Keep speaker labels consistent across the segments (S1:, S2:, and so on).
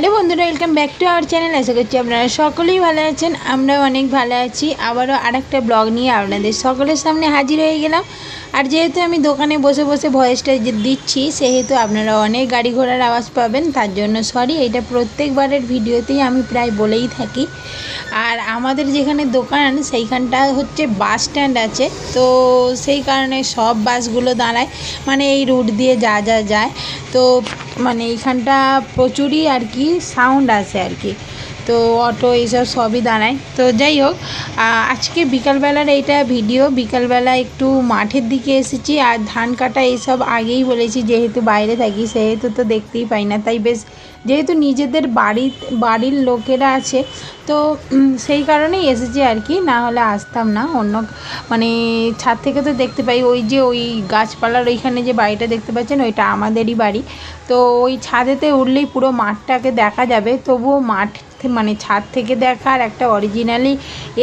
S1: Hello বন্ধুরা welcome back to our channel আশা করছি আপনারা সকলেই ভালো আছেন, আমরাও অনেক ভালো আছি। আবারও আরেকটা ব্লগ নিয়ে আপনাদের সকলের সামনে হাজির হয়ে গেলাম। আর যেহেতু আমি দোকানে বসে বসে ভয়েসটা দিচ্ছি, সেহেতু আপনারা অনেক গাড়ি ঘোড়ার আওয়াজ পাবেন, তার জন্য সরি এটা প্রত্যেকবারের ভিডিওতেই আমি প্রায় বলেই থাকি। আর আমাদের যেখানে দোকান, সেইখানটা হচ্ছে বাস স্ট্যান্ড আছে, তো সেই কারণে সব বাসগুলো দাঁড়ায়। মানে এই রুট দিয়ে যা যা যায়। তো মানে এইখানটা প্রচুরই আর কি সাউন্ড আসে আর কি। তো অটো এইসব সবই দাঁড়ায়। তো যাই হোক আজকে বিকালবেলার এইটা ভিডিও, বিকালবেলা একটু মাঠের দিকে এসেছি, আর ধান কাটা এইসব আগেই বলেছি, যেহেতু বাইরে থাকি, সেহেতু তো দেখতেই পাই না। তাই বেশ, যেহেতু নিজেদের বাড়ি, বাড়ির লোকেরা আছে, তো সেই কারণেই এসেছি আর কি। না হলে আসতাম না, অন্য মানে ছাদ থেকে তো দেখতে পাই, ওই যে ওই গাছপালার ওইখানে যে বাড়িটা দেখতে পাচ্ছেন, ওইটা আমাদেরই বাড়ি। তো ওই ছাদেতে উঠলেই পুরো মাঠটাকে দেখা যাবে, তবুও মাঠ মানে ছাদ থেকে দেখার একটা অরিজিনালি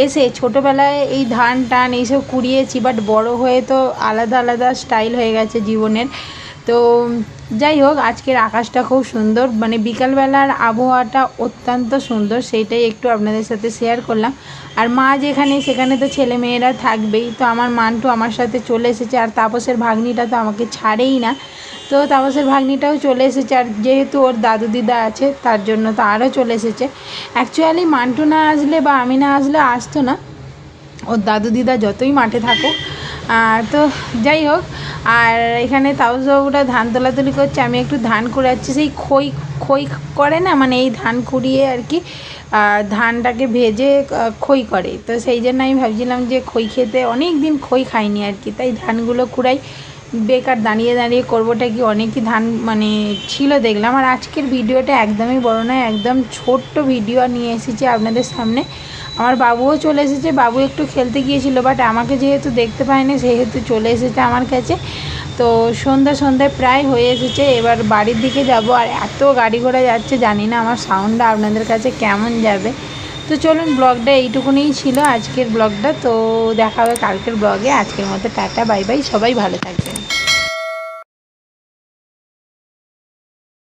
S1: এসে ছোটোবেলায় এই ধান টান এইসব কুড়িয়েছি বাট বড় হয়ে তো আলাদা আলাদা স্টাইল হয়ে গেছে জীবনের। তো যাই হোক, আজকের আকাশটা খুব সুন্দর মানে বিকালবেলার আবহাওয়াটা অত্যন্ত সুন্দর, সেইটাই একটু আপনাদের সাথে শেয়ার করলাম। আর মা যেখানে, সেখানে তো ছেলে মেয়েরা থাকবেই, তো আমার মান্টু আমার সাথে চলে এসেছে, আর তাপসের ভাগ্নিটা তো আমাকে ছাড়েই না। তো তাপসের ভাগ্নিটাও চলে এসেছে, আর যেহেতু ওর দাদু দিদা আছে, তার জন্য তো আরও চলে এসেছে। অ্যাকচুয়ালি মান্টু না আসলে বা আমি না আসলে আসতো না। ওর দাদু দিদা যতই মাঠে থাকুক। তো যাই হোক, আর এখানে তাউসবাবুরা ধান তোলাতুলি করছে, আমি একটু ধান কুড়াচ্ছি। সেই খই খই করে না মানে এই ধান কুড়িয়ে আর কি ধানটাকে ভেজে খই করে। তো সেই জন্য আমি ভাবছিলাম যে খই খেতে অনেক দিন খই খাইনি আর কি, তাই ধানগুলো কুড়াই বেকার দাঁড়িয়ে দাঁড়িয়ে করবোটা কি অনেকই ধান মানে ছিল দেখলাম। আর আজকের ভিডিওটা একদমই বড় নয়, একদম ছোট্ট ভিডিও নিয়ে এসেছি আপনাদের সামনে। আমার বাবুও চলে এসেছে, বাবু একটু খেলতে গিয়েছিল বাট আমাকে যেহেতু দেখতে পায়নি, সেহেতু চলে এসেছে আমার কাছে। তো সন্ধ্যা সন্ধ্যায় প্রায় হয়ে এসেছে, এবার বাড়ির দিকে যাব। আর এত গাড়ি ঘোড়া যাচ্ছে, জানি না আমার সাউন্ডটা আপনাদের কাছে কেমন যাবে। তো চলুন ব্লগটা এইটুকুনিই ছিল আজকের ব্লগটা তো দেখা হবে কালকের ব্লগে আজকের মতো টাটা বাই বাই সবাই ভালো থাকবেন।